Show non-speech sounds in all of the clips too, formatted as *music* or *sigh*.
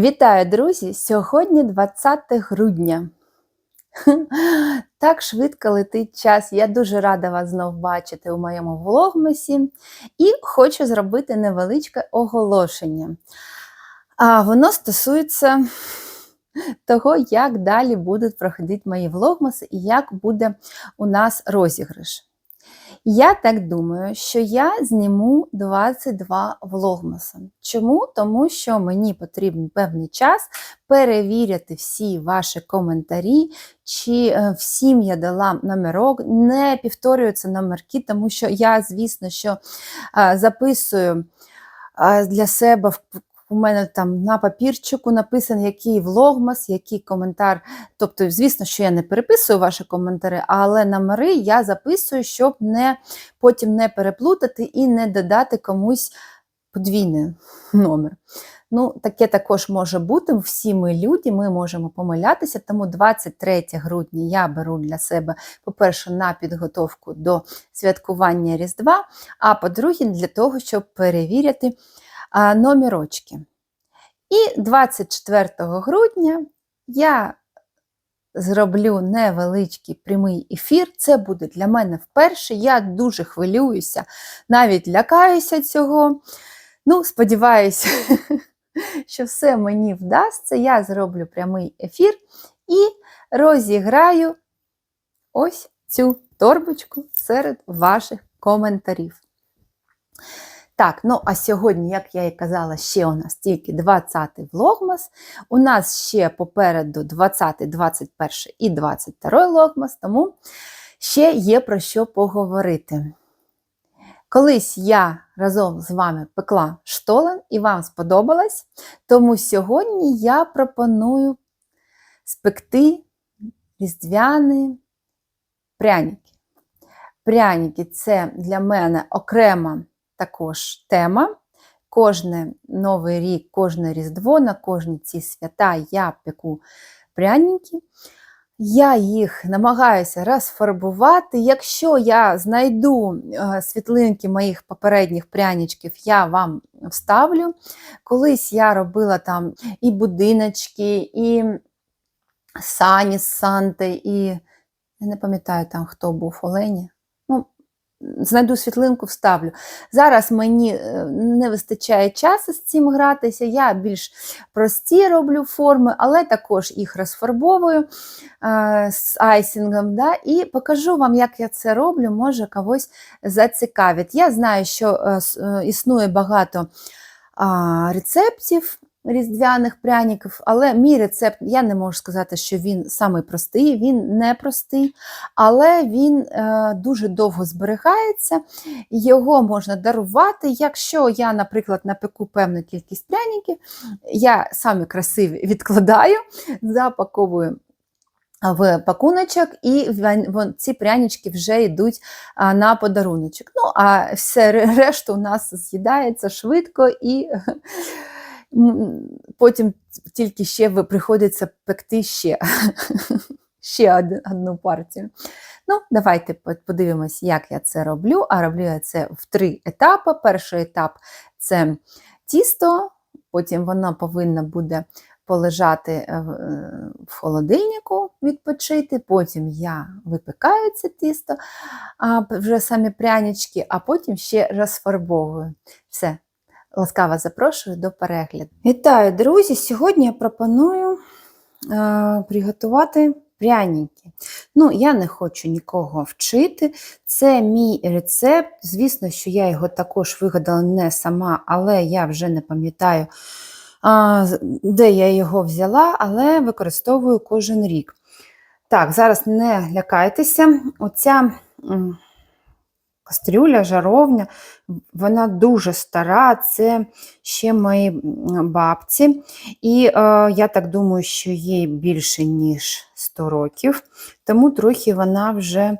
Вітаю, друзі! Сьогодні 20 грудня. *laughs* Так швидко летить час. Я дуже рада вас знов бачити у моєму влогмасі і хочу зробити невеличке оголошення. А Воно стосується *laughs* того, як далі будуть проходити мої влогмаси і як буде у нас розіграш. Я так думаю, що я зніму 22 влогмаси. Чому? Тому що мені потрібен певний час перевіряти всі ваші коментарі, чи е, всім я дала номерок, не повторюються номерки, тому що я, звісно, що е, записую е, для себе в у мене там на папірчику написано, який влогмас, який коментар. Тобто, звісно, що я не переписую ваші коментарі, але номери я записую, щоб не, потім не переплутати і не додати комусь подвійний номер. Ну, Таке також може бути. Всі ми люди, ми можемо помилятися, тому 23 грудня я беру для себе, по-перше, на підготовку до святкування Різдва, а по-друге, для того, щоб перевіряти номерочки. І 24 грудня я зроблю невеличкий прямий ефір. Це буде для мене вперше. Я дуже хвилююся, навіть лякаюся цього. Ну, сподіваюся, *laughs* що все мені вдасться. Я зроблю прямий ефір і розіграю ось цю торбочку серед ваших коментарів. Так, ну а сьогодні, як я і казала, ще у нас тільки 20-й влогмас. У нас ще попереду 20, 21 і 22 влогмас, тому ще є про що поговорити. Колись я разом з вами пекла штолен і вам сподобалось, тому сьогодні я пропоную спекти різдвяні пряники. Пряники це для мене окрема також тема. Кожне Новий рік, кожне Різдво, на кожні ці свята я пеку пряники. Я їх намагаюся розфарбувати. Якщо я знайду е, світлинки моїх попередніх пряничків, я вам вставлю. Колись я робила там і будиночки, і сані з Санти, і я не пам'ятаю там, хто був Олені. Знайду світлинку, вставлю. Зараз мені е, не вистачає часу з цим гратися. Я більш прості роблю форми, але також їх розфарбовую е, з айсингом. Да? І покажу вам, як я це роблю, може когось зацікавить. Я знаю, що е, існує багато рецептів різдвяних пряників, але мій рецепт, я не можу сказати, що він самий простий, він не простий, але він е, дуже довго зберігається, його можна дарувати. Якщо я, наприклад, напеку певну кількість пряників, я самі красиві відкладаю, запаковую. В пакуночок, і ці прянички вже йдуть на подаруночок. Ну, а все решту у нас з'їдається швидко і потім тільки ще приходиться пекти ще *laughs* ще одну партію. Ну, Давайте подивимось, як я це роблю. А роблю я це в три етапи. Перший етап це тісто, потім воно повинно буде полежати е, е, в холодильнику, відпочити, потім я випікаю це тісто, а вже самі прянички, а потім ще розфарбовую. Все, Ласкаво запрошую до перегляду. Вітаю, друзі! Сьогодні я пропоную е, приготувати пряники. Ну, я не хочу нікого вчити. Це мій рецепт. Звісно, що я його також вигадала не сама, але я вже не пам'ятаю, де я його взяла, але використовую кожен рік. Так, зараз не лякайтеся. Оця кастрюля, жаровня, вона дуже стара, це ще мої бабці. І е, я так думаю, що їй більше, ніж 100 років, тому трохи вона вже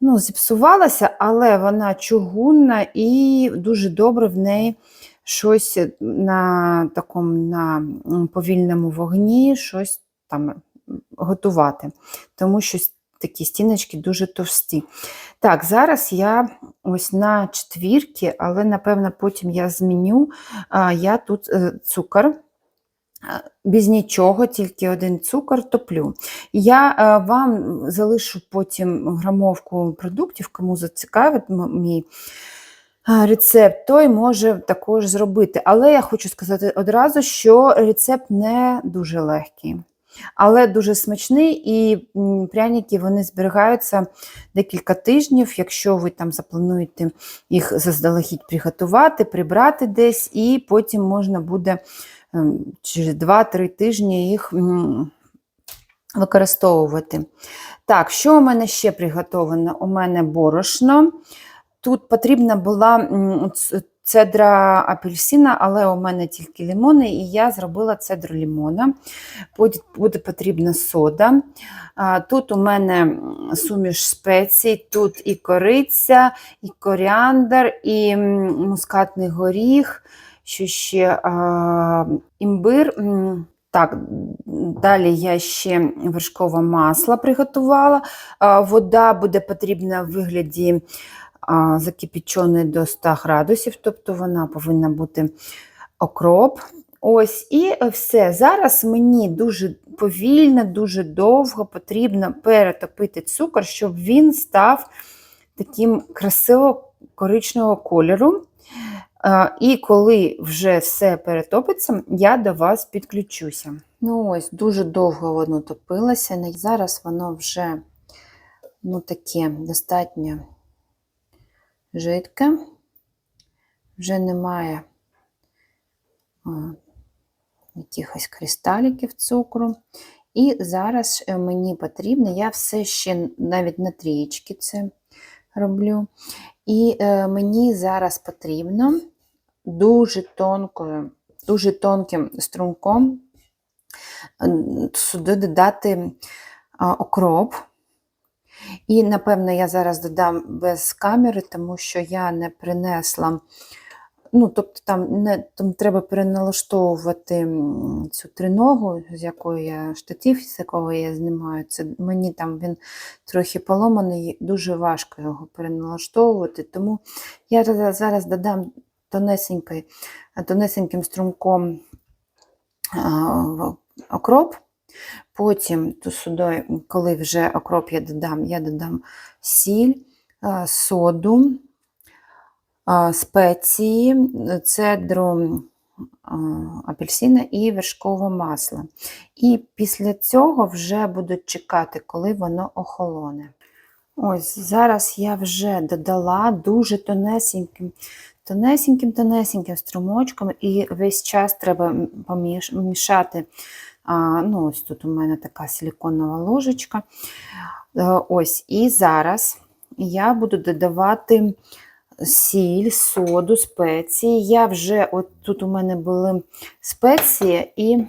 ну, зіпсувалася, але вона чугунна і дуже добре в неї щось на такому на повільному вогні, щось там готувати. Тому що такі стіночки дуже товсті. Так, зараз я ось на четвірки, але, напевно, потім я зміню. Я тут е, цукор без нічого, тільки один цукор топлю. Я е, вам залишу потім грамовку продуктів, кому зацікавить мій е, рецепт, той може також зробити. Але я хочу сказати одразу, що рецепт не дуже легкий. Але дуже смачний, і пряники вони зберігаються декілька тижнів, якщо ви там заплануєте їх заздалегідь приготувати, прибрати десь, і потім можна буде ем, через 2-3 тижні їх використовувати. Так, що у мене ще приготовано? У мене борошно. Тут потрібна була цедра апельсина, але у мене тільки лимони, і я зробила цедру лимона. Буде, потрібна сода. Тут у мене суміш спецій, тут і кориця, і коріандр, і мускатний горіх, що ще а, імбир. Так, далі я ще вершкове масло приготувала. Вода буде потрібна в вигляді а, закипяченої до 100 градусів, тобто вона повинна бути окроп. Ось і все. Зараз мені дуже повільно, дуже довго потрібно перетопити цукор, щоб він став таким красиво коричневого кольору. І коли вже все перетопиться, я до вас підключуся. Ну ось, дуже довго воно топилося. Зараз воно вже ну, таке достатньо жидке, вже немає якихось кристаліків цукру. І зараз е, мені потрібно, я все ще навіть на трієчки це роблю. І е, мені зараз потрібно дуже тонкою, дуже тонким струмком сюди додати окроп. І, напевно, я зараз додам без камери, тому що я не принесла. Ну, тобто там не там треба переналаштовувати цю триногу, з якої я штатив, з якого я знімаю. Це мені там він трохи поломаний, дуже важко його переналаштовувати. Тому я зараз- додам тонесеньким струмком окроп. Потім то сюди, коли вже окроп я додам, я додам сіль, соду, спеції, цедру апельсина і вершкове масло. І після цього вже буду чекати, коли воно охолоне. Ось зараз я вже додала дуже тонесеньким, тонесеньким, тонесеньким струмочком, і весь час треба помішати. А, ну, ось тут у мене така силіконова ложечка. Е, Ось, і зараз я буду додавати сіль, соду, спеції. Я вже, от тут у мене були спеції, і,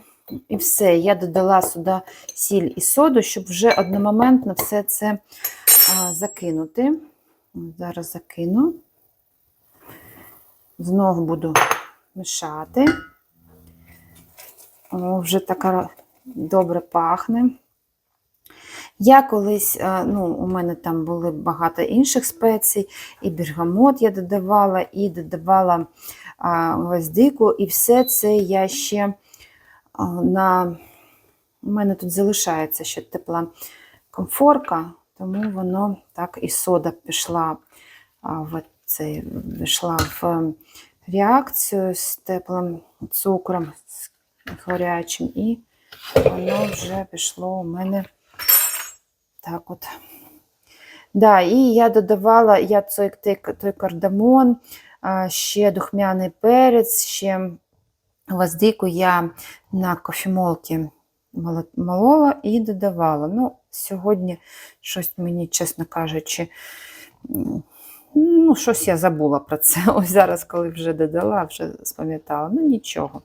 і все. Я додала сюди сіль і соду, щоб вже одномоментно все це а, закинути. Зараз закину. Знову буду мішати. О, вже така добре пахне. Я колись, е, ну, у мене там були багато інших спецій, і бергамот я додавала, і додавала а, гвоздику, і все це я ще а, на. У мене тут залишається ще тепла комфорка, тому воно так і сода пішла в цей, пішла в реакцію з теплим цукром, з гарячим, і воно вже пішло у мене так от. Да, І я додавала я той, той кардамон, ще духмяний перець, ще гвоздику я на кофемолці молола і додавала. Ну, Сьогодні щось мені, чесно кажучи, ну, щось я забула про це. *laughs* Ось зараз, коли вже додала, вже спам'ятала. Ну, нічого.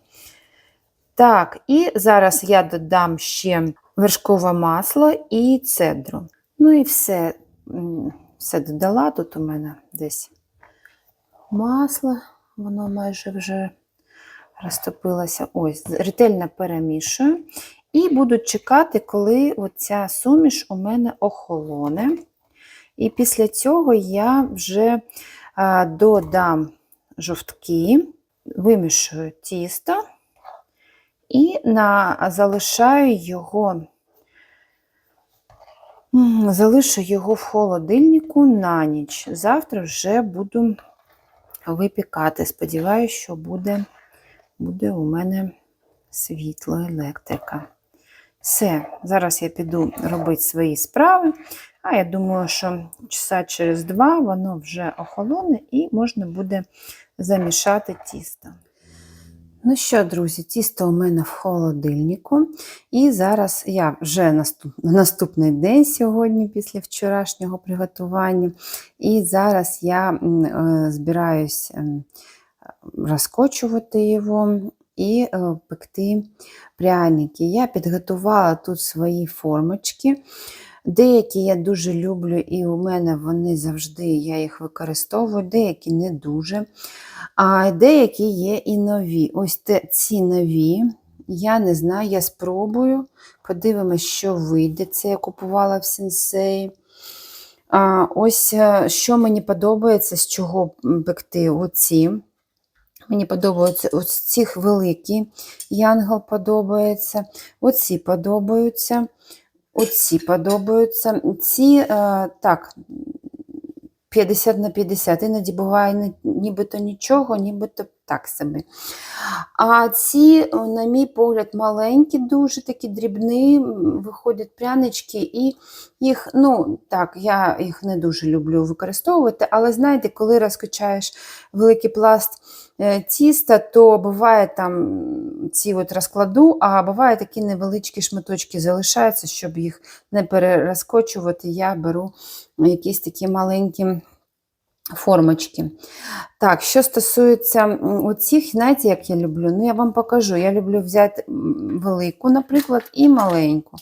Так, і зараз я додам ще вершкове масло і цедру. Ну і все, все додала. Тут у мене десь масло, воно майже вже розтопилося. Ось, ретельно перемішую. І буду чекати, коли оця суміш у мене охолоне. І після цього я вже додам жовтки, вимішую тісто І на, залишаю його, залишу його в холодильнику на ніч. Завтра вже буду випікати. Сподіваюся, що буде, буде у мене світло, електрика. Все, зараз я піду робити свої справи. А я думаю, що часа через два воно вже охолоне і можна буде замішати тісто. Ну що, друзі, тісто у мене в холодильнику. І зараз я вже наступ, наступний день сьогодні, після вчорашнього приготування. І зараз я е, збираюсь ем, розкочувати його і е, пекти пряники. Я підготувала тут свої формочки. Деякі я дуже люблю, і у мене вони завжди я їх використовую, деякі не дуже. А деякі є і нові. Ось те, ці нові. Я не знаю, я спробую. Подивимось, що вийде. Це я купувала в сенсеї. А, Ось е, що мені подобається, з чого пекти оці. Мені подобаються ось ці великі янгол подобається. Оці подобаються. Оці подобаються. Ці, е, так, 50 на 50. Іноді буває ні- нібито нічого, нібито так собі. А ці, на мій погляд, маленькі, дуже такі дрібні, виходять прянички, і їх, ну так, я їх не дуже люблю використовувати, але знаєте, коли розкачаєш великий пласт е, тіста, то буває там ці от розкладу, а буває такі невеличкі шматочки залишаються, щоб їх не перерозкочувати, я беру якісь такі маленькі формочки. Так, що стосується оцих, знаєте, як я люблю? Ну, я вам покажу. Я люблю взяти велику, наприклад, і маленьку.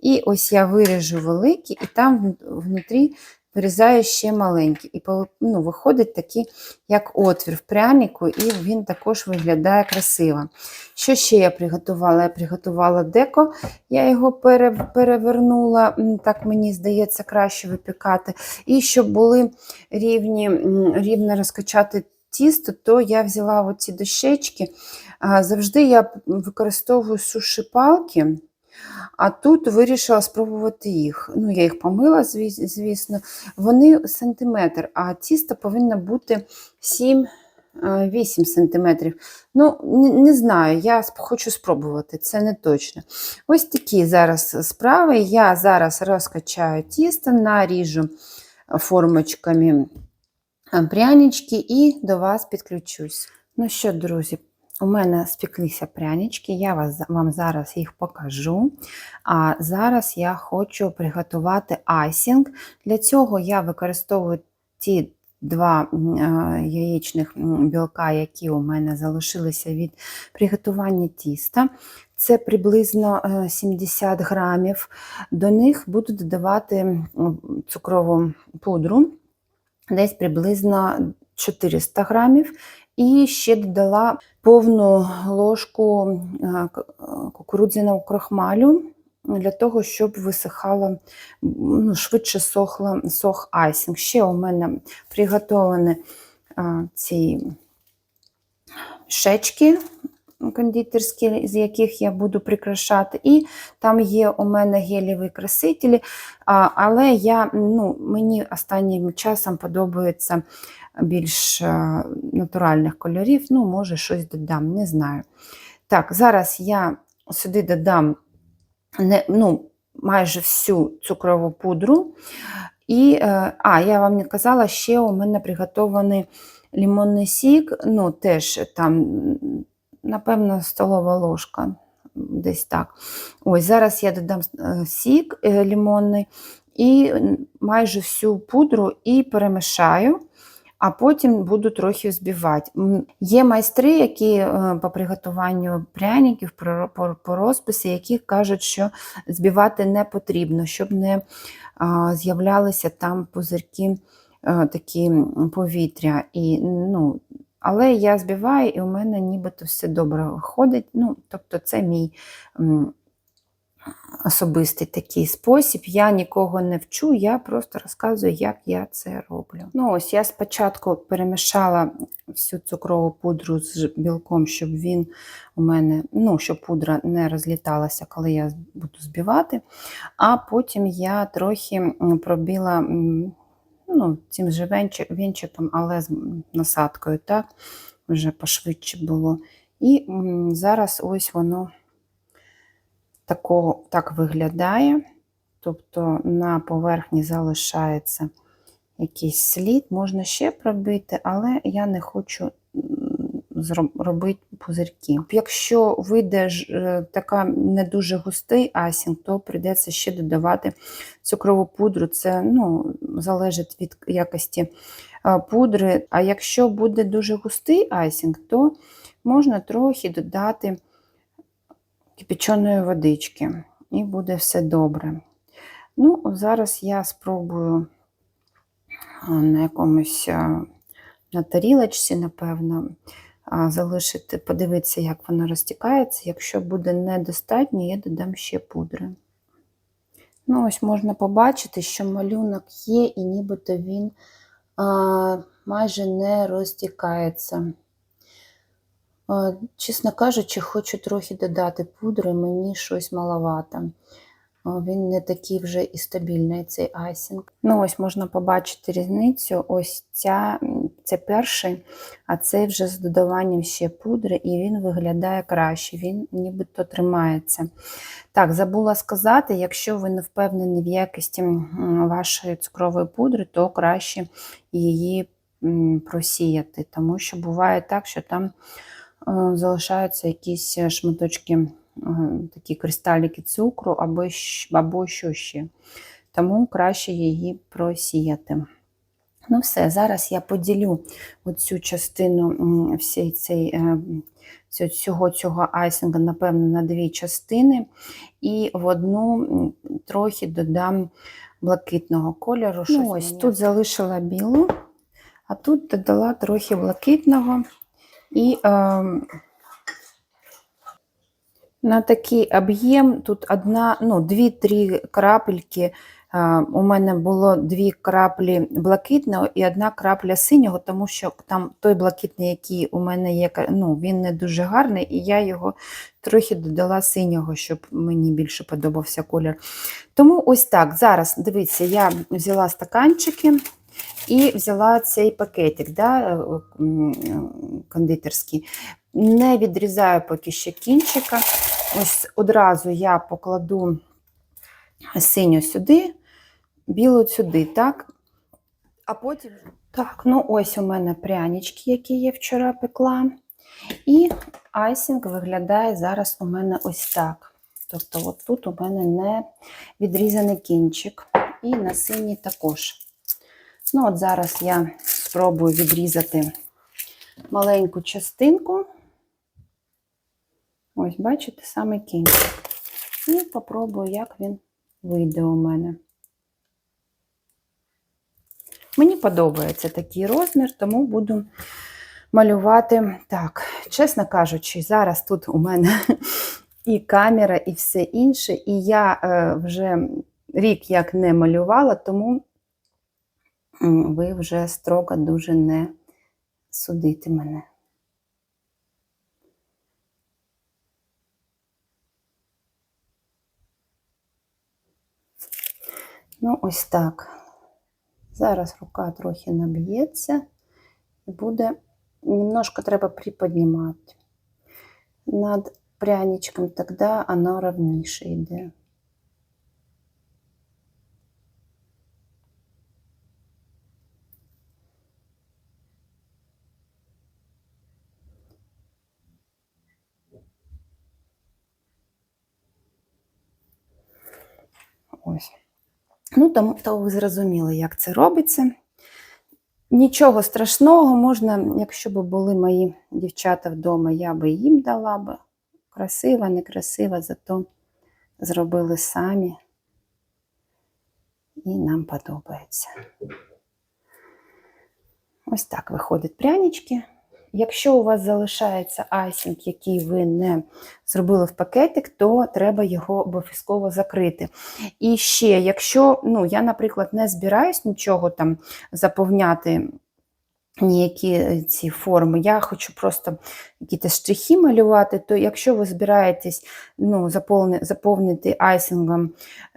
І ось я виріжу великі, і там внутрі вирізаю ще маленькі. І ну, виходить такий, як отвір в прянику, і він також виглядає красиво. Що ще я приготувала? Я приготувала деко, я його пере- перевернула, так мені здається, краще випікати. І щоб були рівні, рівно розкачати тісто, то я взяла оці дощечки. Завжди я використовую суші палки, а тут вирішила спробувати їх. Ну, я їх помила, звісно. Вони сантиметр, а тісто повинно бути 7-8 сантиметрів. Ну, не, знаю, я хочу спробувати, це не точно. Ось такі зараз справи. Я зараз розкачаю тісто, наріжу формочками е, прянички і до вас підключусь. Ну що, друзі, у мене спеклися прянички, я вас, вам зараз їх покажу. А зараз я хочу приготувати айсінг. Для цього я використовую ті два е, яєчних білка, які у мене залишилися від приготування тіста. Це приблизно е, 70 грамів. До них буду додавати цукрову пудру, десь приблизно 400 грамів. І ще додала повну ложку е, кукурудзяного крохмалю для того, щоб висихало, ну, швидше сохла, сох айсинг. Ще у мене приготовані е, ці шечки кондитерські, з яких я буду прикрашати. І там є у мене гелєві красителі, але я, ну, мені останнім часом подобається більш е, натуральних кольорів. Ну, може, щось додам, не знаю. Так, зараз я сюди додам не, ну, майже всю цукрову пудру. І, е, а, я вам не казала, ще у мене приготований лимонний сік, ну, теж там, напевно, столова ложка, десь так. Ось, зараз я додам е, сік лимонний і майже всю пудру і перемішаю, а потім буду трохи взбивати. М, Є майстри, які е, по приготуванню пряників, по, розписі, які кажуть, що збивати не потрібно, щоб не з'являлися там пузирки е, такі повітря. І, ну, але я збиваю, і у мене нібито все добре виходить. Ну, тобто, це мій особистий такий спосіб. Я нікого не вчу, я просто розказую, як я це роблю. Ну ось я спочатку перемішала всю цукрову пудру з білком, щоб він у мене, ну, щоб пудра не розліталася, коли я буду збивати. А потім я трохи пробіла ну, цим же вінчиком, але з насадкою, так, вже пошвидше було. І зараз ось воно такого, так виглядає. Тобто на поверхні залишається якийсь слід, можна ще пробити, але я не хочу робити пузирки. Якщо вийде е, така не дуже густий асінг, то прийдеться ще додавати цукрову пудру. Це ну, залежить від якості е, пудри. А якщо буде дуже густий асінг, то можна трохи додати кипяченої водички, і буде все добре. Ну, зараз я спробую на якомусь на тарілочці, напевно, залишити, подивитися, як воно розтікається. Якщо буде недостатньо, я додам ще пудри. Ну, ось можна побачити, що малюнок є, і нібито він а, майже не розтікається. Чесно кажучи, хочу трохи додати пудри, мені щось маловато. Він не такий вже і стабільний, цей айсінг. Ну, ось можна побачити різницю. Ось ця, це перший, а цей вже з додаванням ще пудри, і він виглядає краще, він нібито тримається. Так, забула сказати, якщо ви не впевнені в якості вашої цукрової пудри, то краще її просіяти, тому що буває так, що там залишаються якісь шматочки, е, такі кристаліки цукру або, або що ще. Тому краще її просіяти. Ну все, зараз я поділю оцю частину м, всієї цей, е, всього цього айсинга, напевно, на дві частини. І в одну трохи додам блакитного кольору. Ну, ось тут залишила білу, а тут додала трохи блакитного. І е, на такий об'єм тут одна, ну, дві-три крапельки. Е, У мене було дві краплі блакитного і одна крапля синього, тому що там той блакитний, який у мене є, ну, він не дуже гарний, і я його трохи додала синього, щоб мені більше подобався колір. Тому ось так. Зараз, дивіться, я взяла стаканчики і взяла цей пакетик да, е, кондитерський. Не відрізаю поки ще кінчика. Ось одразу я покладу синю сюди, білу сюди, так? А потім. Так, ну ось у мене прянички, які я вчора пекла. І айсінг виглядає зараз у мене ось так. Тобто, от тут у мене не відрізаний кінчик, і на синій також. Ну, от зараз я спробую відрізати маленьку частинку. Ось, бачите, саме кінчик. І попробую, як він вийде у мене. Мені подобається такий розмір, тому буду малювати так. Чесно кажучи, зараз тут у мене *laughs* і камера, і все інше, і я е, вже рік як не малювала, тому ви вже строго дуже не судите мене. Ну, ось так. Зараз рука трохи наб'ється і буде, немножко треба приподнімати над пряничком, тоді воно ровніше йде. Ось. Ну, тому то ви зрозуміли, як це робиться. Нічого страшного, можна, якщо б були мої дівчата вдома, я би їм дала би. Красива, некрасива, зато зробили самі. І нам подобається. Ось так виходять прянички. Якщо у вас залишається айсинг, який ви не зробили в пакетик, то треба його обов'язково закрити. І ще, якщо ну, я, наприклад, не збираюсь нічого там заповняти. Ніякі е, ці форми, я хочу просто якісь штрихи малювати, то якщо ви збираєтесь ну, заповнити айсингом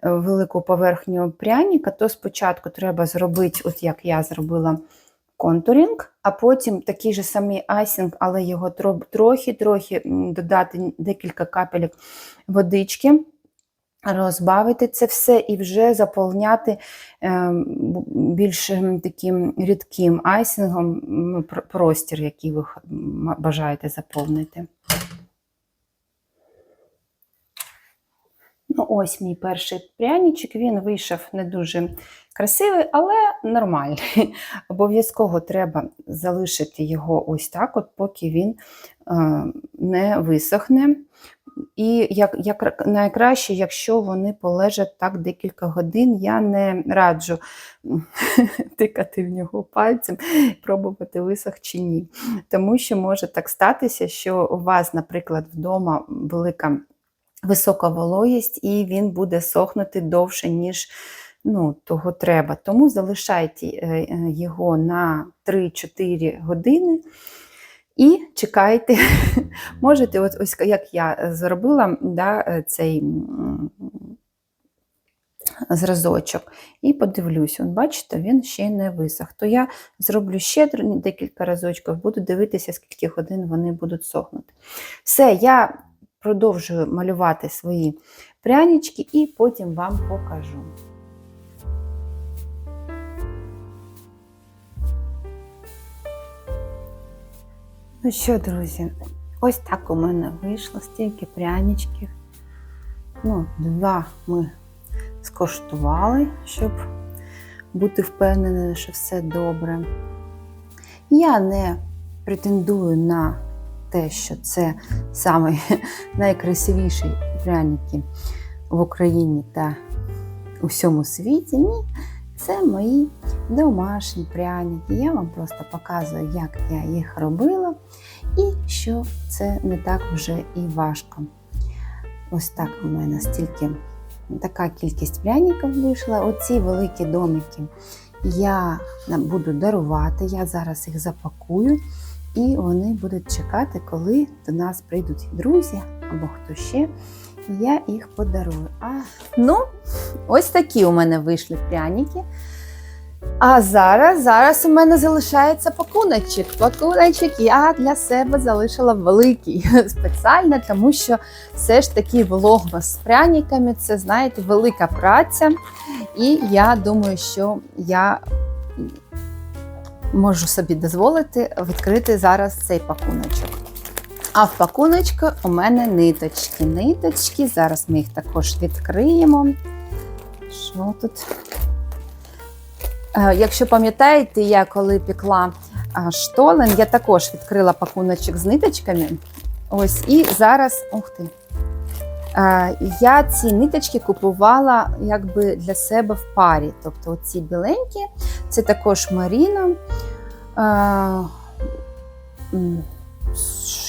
е, велику поверхню пряника, то спочатку треба зробити, от як я зробила, контурінг, а потім такий же самий айсінг, але його трохи-трохи додати декілька капелів водички, розбавити це все і вже заповняти ем, більш таким рідким айсингом простір, який ви бажаєте заповнити. Ну, ось мій перший пряничок, він вийшов не дуже красивий, але нормальний. *laughs* Обов'язково треба залишити його ось так, от поки він е, не висохне. І як, як найкраще, якщо вони полежать так декілька годин, я не раджу *laughs* тикати в нього пальцем, пробувати висох чи ні. Тому що може так статися, що у вас, наприклад, вдома велика висока вологість, і він буде сохнути довше, ніж ну, того треба. Тому залишайте е, е, його на 3-4 години. І чекайте, *laughs* можете, ось, ось як я зробила да, е, цей зразочок, і подивлюсь, от бачите, він ще не висох. То я зроблю ще декілька разочків, буду дивитися, скільки годин вони будуть сохнути. Все, я продовжую малювати свої прянички і потім вам покажу. Ну що, друзі, ось так у мене вийшло стільки пряничків. Ну, Два ми скоштували, щоб бути впевненою, що все добре. Я не претендую на те, що це саме *laughs* найкрасивіші пряники в Україні та у всьому світі. Ні, це мої домашні пряники. Я вам просто показую, як я їх робила, і що це не так вже і важко. Ось так у мене стільки така кількість пряників вийшла. Оці великі домики я буду дарувати, я зараз їх запакую. І вони будуть чекати, коли до нас прийдуть друзі або хто ще. І я їх подарую. А... Ну, ось такі у мене вийшли пряники. А зараз зараз у мене залишається пакуночок. Пакуночок я для себе залишила великий *laughs* спеціально, тому що все ж таки влогма з пряниками це, знаєте, велика праця. І я думаю, що я можу собі дозволити відкрити зараз цей пакуночок. А в пакуночку у мене ниточки. Ниточки, зараз ми їх також відкриємо. Що тут? Е, якщо пам'ятаєте, я коли пекла штолен, я також відкрила пакуночок з ниточками. Ось, і зараз, ух ти, е, я ці ниточки купувала якби для себе в парі. Тобто ці біленькі, це також Маріна.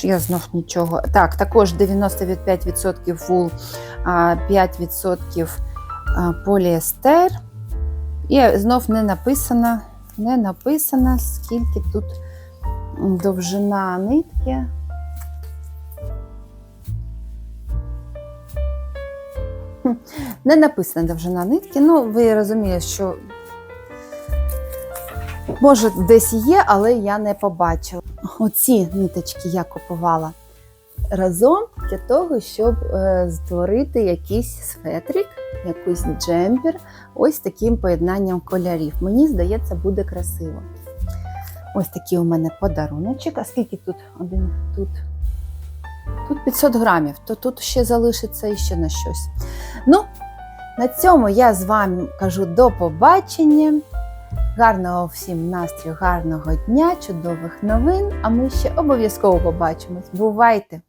Я знов нічого. Так, також 95% вул, 5% поліестер. І знов не написано, не написано, скільки тут довжина нитки. *laughs* Не написана довжина нитки, ну, ви розумієте, що Може, десь є, але я не побачила. Оці ниточки я купувала разом для того, щоб е, створити якийсь светрик, якийсь джемпер, ось таким поєднанням кольорів. Мені здається, буде красиво. Ось такий у мене подаруночок. А скільки тут один тут? Тут 500 грамів, то тут ще залишиться іще на щось. Ну, на цьому я з вами кажу до побачення. Гарного всім настрою, гарного дня, чудових новин! А ми ще обов'язково побачимось. Бувайте!